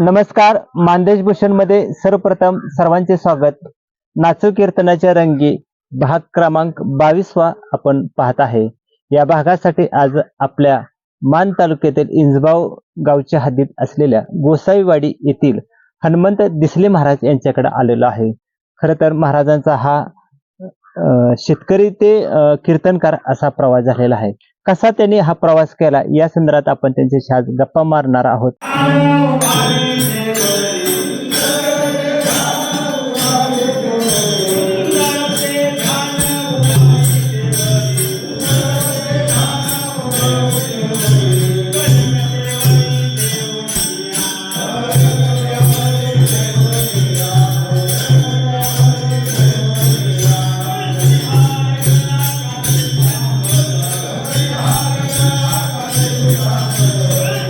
नमस्कार मानदेश भूषणमध्ये सर्वप्रथम सर्वांचे स्वागत. नाचू कीर्तनाच्या रंगी भाग क्रमांक बावीसवा आपण पाहत आहे. या भागासाठी आज आपल्या मान तालुक्यातील इंजबाव गावच्या हद्दीत असलेल्या गोसाईवाडी येथील हनुमंत दिसले महाराज यांच्याकडे आलेलो आहे. खर तर महाराजांचा हा शेतकरी ते कीर्तनकार असा प्रवास झालेला आहे. कसा त्यांनी हा प्रवास केला? या संदर्भात आपण त्यांच्याशी आज गप्पा मारणार आहोत.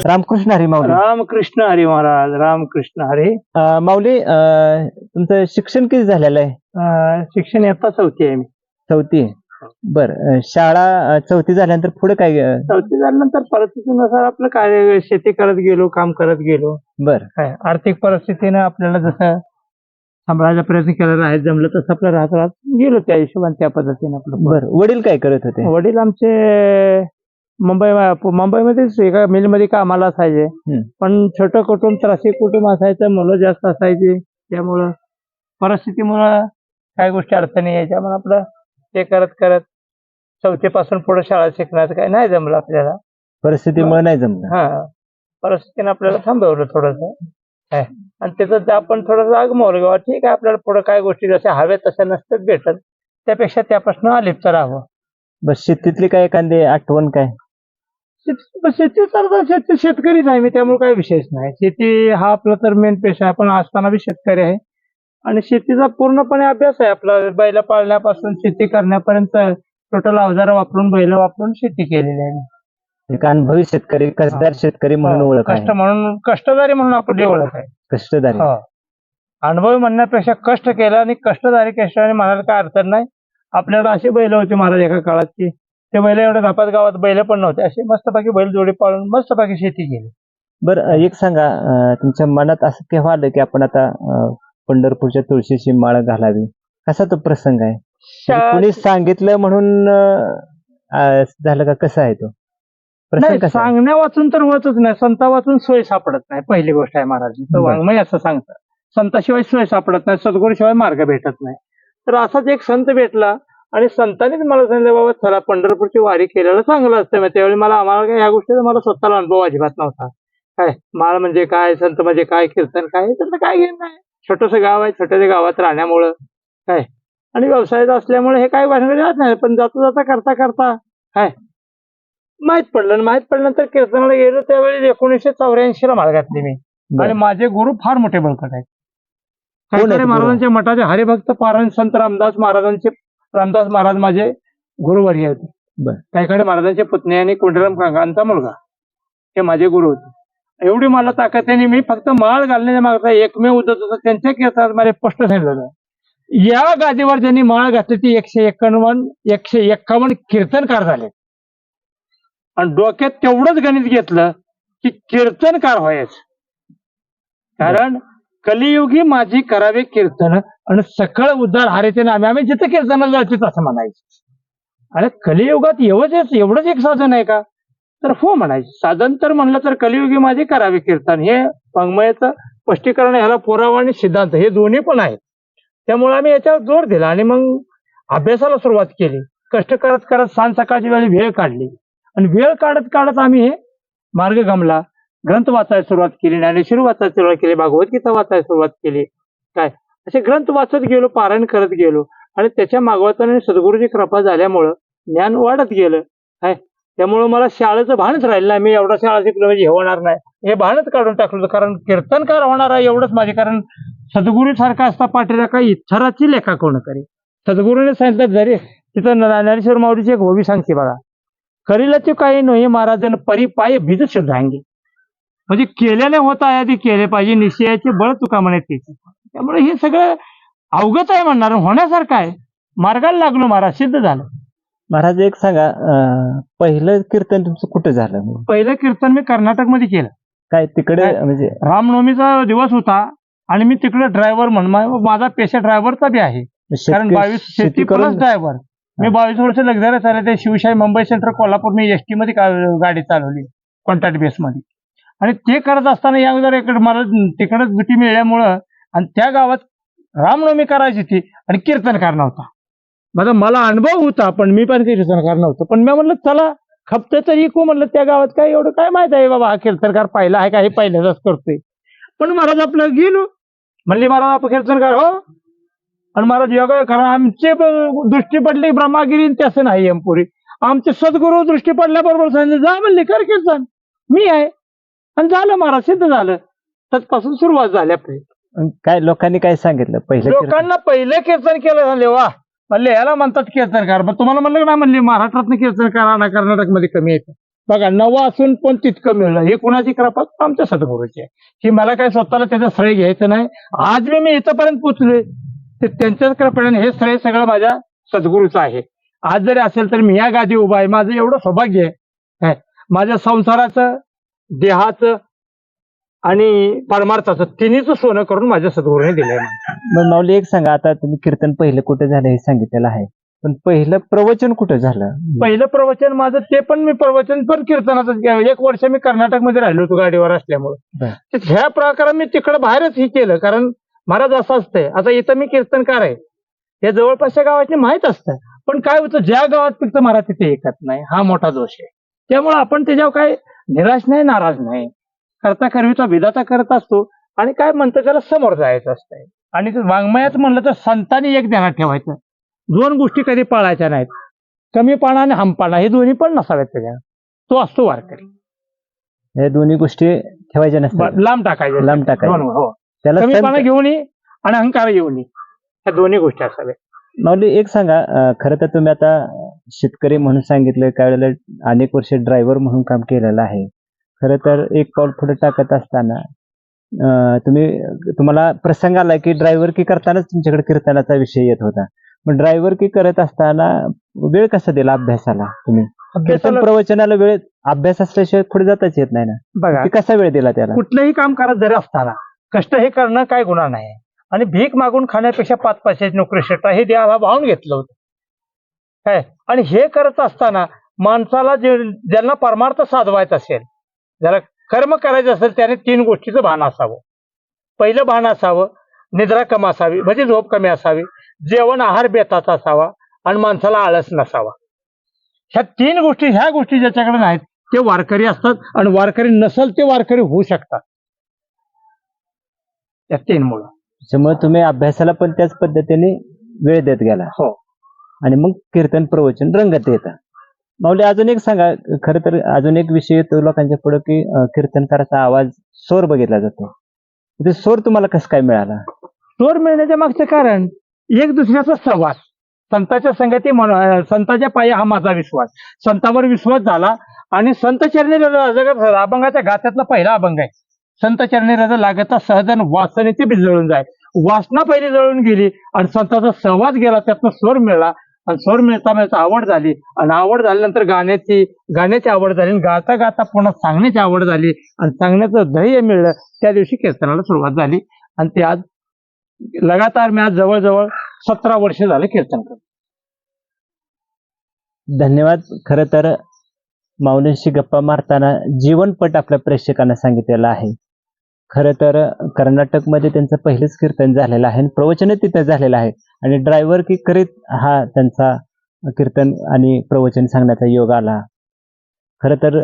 रामकृष्ण हरी माऊली. रामकृष्ण हरी महाराज रामकृष्ण हरी. अं, माऊली अं, तुमचं शिक्षण किती झालेलं आहे? अं, शिक्षण इयत्ता चौथी आहे मी. चौथी. बर शाळा अं, चौथी झाल्यानंतर पुढे काय अं, चौथी झाल्यानंतर परिस्थितीनुसार आपलं कार्य शेती करत गेलो काम करत गेलो. बर. काय आर्थिक परिस्थितीनं आपल्याला जसं सांभाळायचा प्रयत्न केलेला आहे जमलं तसं आपलं राहत राहत गेलो त्या हिशोबाने त्या पद्धतीने आपलं. बर वडील काय करत होते? वडील आमचे मुंबई मुंबईमध्येच एका मिलमध्ये कामाला असायचे? हम्म. पण छोटं कुटुंब त्रासिक कुटुंब असायचं मुलं जास्त असायची. त्यामुळं परिस्थितीमुळं काही गोष्टी अडचणी यायच्या. म्हणून आपलं ते करत करत चौथीपासून पुढे शाळा शिकण्याचं काही नाही जमलं आपल्याला. परिस्थितीमुळे नाही जमलं. हा. परिस्थितीने आपल्याला थांबवलं थोडस. आणि त्याचं आपण थोडंसं आगमवलं किंवा ठीक आहे आपल्याला पुढे काय गोष्टी जशा हव्या तशा नसतात भेटत. त्यापेक्षा त्यापासून अलिप्त राहावं. बस शेतीतली काय एखादी आठवण काय? शेती शेती तर शेती शेतकरीच आहे मी त्यामुळे काही विशेष नाही. शेती हा आपला तर मेन पेशा आहे पण असताना बी शेतकरी आहे. आणि शेतीचा पूर्णपणे अभ्यास आहे आपला. बैल पाळण्यापासून शेती करण्यापर्यंत टोटल अवजारं वापरून बैल वापरून शेती केलेली आहे. एक अनुभवी शेतकरी कसदार शेतकरी म्हणून ओळख कष्ट आहे म्हणून कष्टदारी म्हणून आपली ओळख आहे. कष्टदारी. हो. अनुभवी म्हणण्यापेक्षा कष्ट केलं आणि कष्टदारी कष्टाने म्हणायला काय अडचण नाही. आपल्याला अशी बैल होती महाराज एका काळातची ते बैल एवढ्या धापात गावात बैल पण नव्हते. अशी मस्तपैकी बैल जोडी पाळून मस्तपैकी शेती केली. बर एक सांगा अं, तुमच्या मनात असं केव्हा आलं की आपण आता अं, पंढरपूरच्या तुळशीची माळ घालावी? कसा तो प्रसंग आहे? म्हणजे कोणी सांगितलं म्हणून अं, झालं का? कसं आहे तो? प्रसंग नाही कसा आहे? सांगण्या वाचून तर होतच नाही. संता वाचून सोय सापडत नाही पहिली गोष्ट आहे महाराज बरं. वाङ्मय असं सांगतात. संताशिवाय सोय सापडत नाही सद्गुरूशिवाय मार्ग भेटत नाही. तर असाच एक संत भेटला. आणि संतांनीच मला सांगितलं बाबा चला पंढरपूरची वारी केलेलं चांगलं असतं. मग त्यावेळी मला आम्हाला काय ह्या गोष्टीचा मला स्वतःला अनुभव अजिबात नव्हता. काय माळ म्हणजे काय संत म्हणजे काय कीर्तन काय त्याचं काय घेणं नाही. छोटस गाव आहे छोट्याशा गावात राहण्यामुळं. काय? आणि व्यवसायात असल्यामुळे हे काय वाटणं जात नाही पण जाता जाता करता करता काय? माहीत पडलं माहीत पडल्यानंतर कीर्तनाला गेलो त्यावेळी एकोणीसशे चौऱ्याऐंशी ला माळ घातली मी. आणि माझे गुरु फार मोठे बळकट आहेत? महाराजांच्या मठाचे हरिभक्त पारायण संत रामदास महाराजांचे रामदास महाराज माझे गुरुवर्य होते बरं. काहीकडे महाराजांचे पुतणे आणि कोंडराम काकांचा मुलगा. हे माझे गुरु होते. एवढी मला ताकद त्यांनी मी फक्त माळ घालण्याच्या मागचा एकमेव उद्देश होता. त्यांच्या कीर्तनात मला स्पष्ट सांगितलं या गादीवर ज्यांनी माळ घातली ती एकशे एक्कावन्न एकशे एक्कावन्न कीर्तनकार झाले. आणि डोक्यात तेवढंच गणित घेतलं की कीर्तनकार व्हायचं. कारण कलियुगी माझी करावे कीर्तन आणि सकळ उद्धार हारेचे नामे आम्ही जिथे कीर्तनाला जायचं असं म्हणायचं. अरे कलियुगात एवढंच एवढंच एक साधन आहे का? तर हो म्हणायचं. साधन तर म्हणलं तर कलियुगी माझे करावे कीर्तन. हे वाङ्मयाचं स्पष्टीकरण ह्याला पुरावा आणि सिद्धांत. हे दोन्ही पण आहेत. त्यामुळे आम्ही याच्यावर जोर दिला आणि मग अभ्यासाला सुरुवात केली. कष्ट करत करत सांज सकाळची वेळी वेळ काढली. आणि वेळ काढत काढत आम्ही हे मार्ग गमला. ग्रंथ वाचायला सुरुवात केली ज्ञानेश्वर वाचायला सुरुवात केली भागवतगीता वाचायला सुरुवात केली. काय? असे ग्रंथ वाचत गेलो पारायण करत गेलो. आणि त्याच्या मागवताने सद्गुरूची कृपा झाल्यामुळं ज्ञान वाढत गेलं. काय? त्यामुळं मला शाळेचं भानच राहिलं नाही. मी एवढा शाळा शिकलो म्हणजे हे होणार नाही. हे भानच काढून टाकलं कारण कीर्तनकार होणार आहे एवढंच माझे. कारण सद्गुरू सारखा असता पाठीला काही इच्छराची लेखा कोण करे सद्गुरूने सांगितलं जरी तिथं ज्ञानेश्वर माऊलीची एक होवी सांगते बघा. करीला तू काही नाही महाराजन परिपाय भिज शुद्धांगी म्हणजे केल्याने होत आहे आधी केले पाहिजे. निश्चयाचे बळ तुका म्हणे त्याचे त्यामुळे हे सगळं अवगत आहे म्हणणार. होण्यासारखं आहे. मार्गाला लागलो महाराज सिद्ध झालं. महाराज एक सांगा अं, पहिलं कीर्तन तुमचं कुठं झालं? पहिलं कीर्तन मी कर्नाटकमध्ये केलं. काय तिकडे? म्हणजे? रामनवमीचा दिवस होता आणि मी तिकडे ड्रायव्हर म्हणून मा- माझा पेशा ड्रायव्हरचा बी आहे. कारण शेतकरी- बावीस शेती प्लस करून ड्रायव्हर मी बावीस वर्ष लक्झरी चालले शिवशाही मुंबई सेंट्रल कोल्हापूर मी एस टी मध्ये का- गाडी चालवली कॉन्ट्रॅक्ट बेस मध्ये. आणि ते करत असताना या अगोदर इकडे मला तिकडच भीती मिळाल्यामुळं आणि त्या गावात रामनवमी करायची ती आणि कीर्तनकार नव्हता माझा मला अनुभव होता पण मी पण कीर्तनकार नव्हतं. पण मी म्हणलं चला खपते तरी इकू म्हणलं त्या गावात काय एवढं काय माहीत आहे बाबा हा कीर्तनकार पाहिला आहे का हे पहिल्याच करतोय. पण महाराज आपलं गेलो. म्हणले महाराज आपण कीर्तनकार हो. आणि महाराज योगा कारण आमचे दृष्टी पडली ब्रह्मागिरी आणि नाही एमपुरी आमचे सद्गुरू दृष्टी पडल्याबरोबर सांगितलं जा म्हणले कर कीर्तन. मी आहे. आणि झालं महाराज सिद्ध झालं. तत्पासून सुरुवात झाली आपली. काय लोकांनी काय सांगितलं? पहिलं कीर्तन? लोकांना पहिले कीर्तन केलं झाले वा. म्हणले याला म्हणतात कीर्तनकार. मग तुम्हाला म्हणलं ना म्हणले महाराष्ट्रात कीर्तनकार आणि कर्नाटकमध्ये कमी येतं बघा नवं असून पण तितकं मिळलं. हे कुणाची कृपा? आमच्या सद्गुरूची आहे. की मला काय स्वतःला त्याचं श्रेय घ्यायचं नाही. आज मी मी इथंपर्यंत पोचले ते त्यांच्याच कृपेने हे श्रेय सगळं माझ्या सद्गुरूचं आहे. आज जरी असेल तर मी या गादी उभा आहे. माझं एवढं सौभाग्य आहे. काय? माझ्या संसाराचं देहाचं आणि परमार्थाचं तिन्हीच सोनं करून माझ्या सद्गुरूने दिलंय मला. मग माऊली एक सांगा आता तुम्ही कीर्तन पहिलं कुठे झालं हे सांगितलेलं आहे? पण पहिलं प्रवचन कुठं झालं? पहिलं प्रवचन माझं ते पण मी प्रवचन पण कीर्तनाचं. एक वर्ष मी कर्नाटकमध्ये राहिलो होतो गाडीवर असल्यामुळे. ह्या प्रकारे मी तिकडं बाहेरच हे केलं कारण महाराज असं असतंय. आता इथं मी कीर्तनकार आहे. या जवळपासच्या गावाची माहीत असतं. पण काय होतं ज्या गावात फक्त महाराज तिथे ऐकत नाही हा मोठा दोष आहे. त्यामुळे आपण त्याच्यावर काय निराश नाही नाराज नाही. करता करविता विधाता करत असतो आणि काय म्हणतं त्याला समोर जायचं असतंय. आणि वाङ्मयात म्हणलं तर संतांनी एक ध्यानात ठेवायचं. दोन गोष्टी कधी पाळायच्या नाहीत. कमीपणा आणि हमपणा हे दोन्ही पण नसाव्यात त्याच्या तो असतो वारकरी. हे दोन्ही गोष्टी ठेवायच्या नसतात. लांब टाकायचे. लांब टाकायचे. हो. त्याला कमीपणा घेऊन ये आणि अहंकार घेऊन ये. ह्या दोन्ही गोष्टी असाव्या माऊली एक सांगा खरं तर तुम्ही आता शेतकरी म्हणून सांगितलं काही वेळेला अनेक वर्ष ड्रायव्हर म्हणून काम केलेलं आहे. खरं तर एक पाऊल पुढे टाकत असताना तुम्ही तुम्हाला प्रसंग आला की ड्रायव्हर की करतानाच तुमच्याकडे कीर्तनाचा विषय येत होता. मग ड्रायव्हर की करत असताना वेळ कसा दिला अभ्यासाला तुम्ही? कीर्तन प्रवचनाला वेळ अभ्यास असल्याशिवाय पुढे जाताच येत नाही ना. बघा. कसा वेळ दिला त्याला? कुठलंही काम करत जरी असताना कष्ट हे करणं काय गुन्हा नाही. आणि भीक मागून खाण्यापेक्षा पाच पैशाची नोकरी शेटा हे देवाला वाहून घेतलं होतं. काय? आणि हे करत असताना माणसाला जे ज्यांना परमार्थ साधवायचा असेल ज्याला कर्म करायचं असेल त्याने तीन गोष्टीचं भान असावं. पहिलं भान असावं निद्रा कम असावी म्हणजे झोप कमी असावी जेवण आहार बेताचा असावा आणि माणसाला आळस नसावा. ह्या तीन गोष्टी ह्या गोष्टी ज्याच्याकडे नाहीत ते वारकरी असतात आणि वारकरी नसल ते वारकरी होऊ शकतात. या तीन मुळं. त्याच्यामुळे तुम्ही अभ्यासाला पण त्याच पद्धतीने वेळ देत गेला. हो. आणि मग कीर्तन प्रवचन रंगत येतं. माऊली अजून एक सांगा खरं तर अजून एक विषय येतो लोकांच्या पुढे की कीर्तनकाराचा आवाज स्वर बघितला जातो. ते स्वर तुम्हाला कसं काय मिळाला? चोर मिळण्याच्या मागचं कारण एक दुसऱ्याचा सहवास. संतांच्या संगती संतांच्या पायी हा माझा विश्वास. संतावर विश्वास झाला आणि संत चरणी अभंगाच्या गात्यातला पहिला अभंग आहे. संत चरणी रज लागता सहजन वासनेचे बी जळून जाय. वासना पहिली जळून गेली आणि संतांचा संवाद गेला त्यातनं स्वर मिळाला. आणि स्वर मिळता मिळता आवड झाली. आणि आवड झाल्यानंतर गाण्याची गाण्याची आवड झाली आणि गाता गाता पुन्हा सांगण्याची आवड झाली. आणि सांगण्याचं ध्येय मिळलं. त्या दिवशी कीर्तनाला सुरुवात झाली. आणि ते आज लगातार मी आज जवळजवळ सतरा वर्ष झाले कीर्तन करतो धन्यवाद. खरं तर माऊलींशी गप्पा मारताना जीवनपट आपल्या प्रेक्षकांना सांगितलेला आहे. खरं तर कर्नाटकमध्ये त्यांचं पहिलंच कीर्तन झालेलं आहे आणि प्रवचन तिथं झालेलं आहे. आणि ड्रायव्हर की करीत हा त्यांचा कीर्तन आणि प्रवचन सांगण्याचा योग आला. खरं तर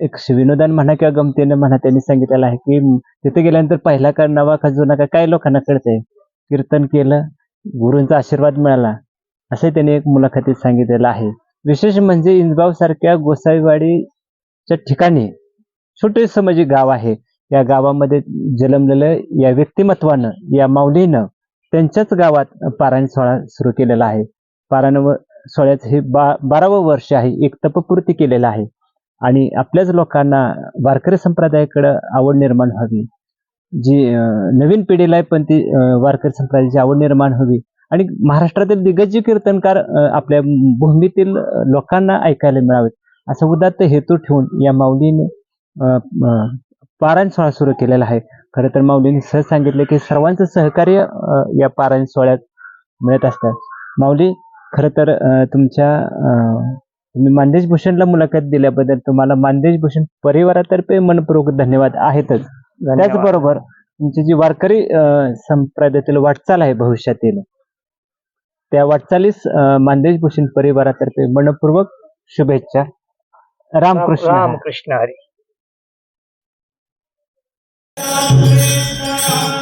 एक विनोदान म्हणा किंवा गमतीनं म्हणा त्यांनी सांगितलेलं आहे की तिथे गेल्यानंतर पहिला का नवा का जुना का काय लोकांना कळतंय. कीर्तन केलं गुरूंचा आशीर्वाद मिळाला असे त्यांनी एक मुलाखतीत सांगितलेलं आहे. विशेष म्हणजे इंजबाव सारख्या गोसाईवाडीच्या ठिकाणी छोटे म्हणजे गाव आहे. या गावामध्ये जन्मलेलं या व्यक्तिमत्वानं या माऊलीनं त्यांच्याच गावात पारायण सोहळा सुरू केलेला आहे. पारायण सोहळ्याचं हे बा बारावं वर्ष आहे. एक तपपूर्ती केलेलं आहे. आणि आपल्याच लोकांना वारकरी संप्रदायाकडे आवड निर्माण व्हावी. जी नवीन पिढीला आहे पण ती वारकरी संप्रदायाची आवड निर्माण व्हावी. आणि महाराष्ट्रातील दिग्गज कीर्तनकार आपल्या भूमीतील लोकांना ऐकायला मिळावेत. असा उदात्त हेतू ठेवून या माऊलीने पारायण सोहळा सुरू केलेला आहे. खरं तर माऊलींनी सहज सांगितले की सर्वांचं सहकार्य या पारायण सोहळ्यात मिळत असतं. माऊली खरं तर तुमच्या तुम्ही मानदेश भूषणला मुलाखत दिल्याबद्दल तुम्हाला मानदेश भूषण परिवारातर्फे मनपूर्वक धन्यवाद आहेतच. त्याचबरोबर तुमची जी वारकरी संप्रदायातील वाटचाल आहे भविष्यातील त्या वाटचालीस अं, मानदेश भूषण परिवारातर्फे मनपूर्वक शुभेच्छा. रामकृष्ण. रामकृष्ण हरी. Krishna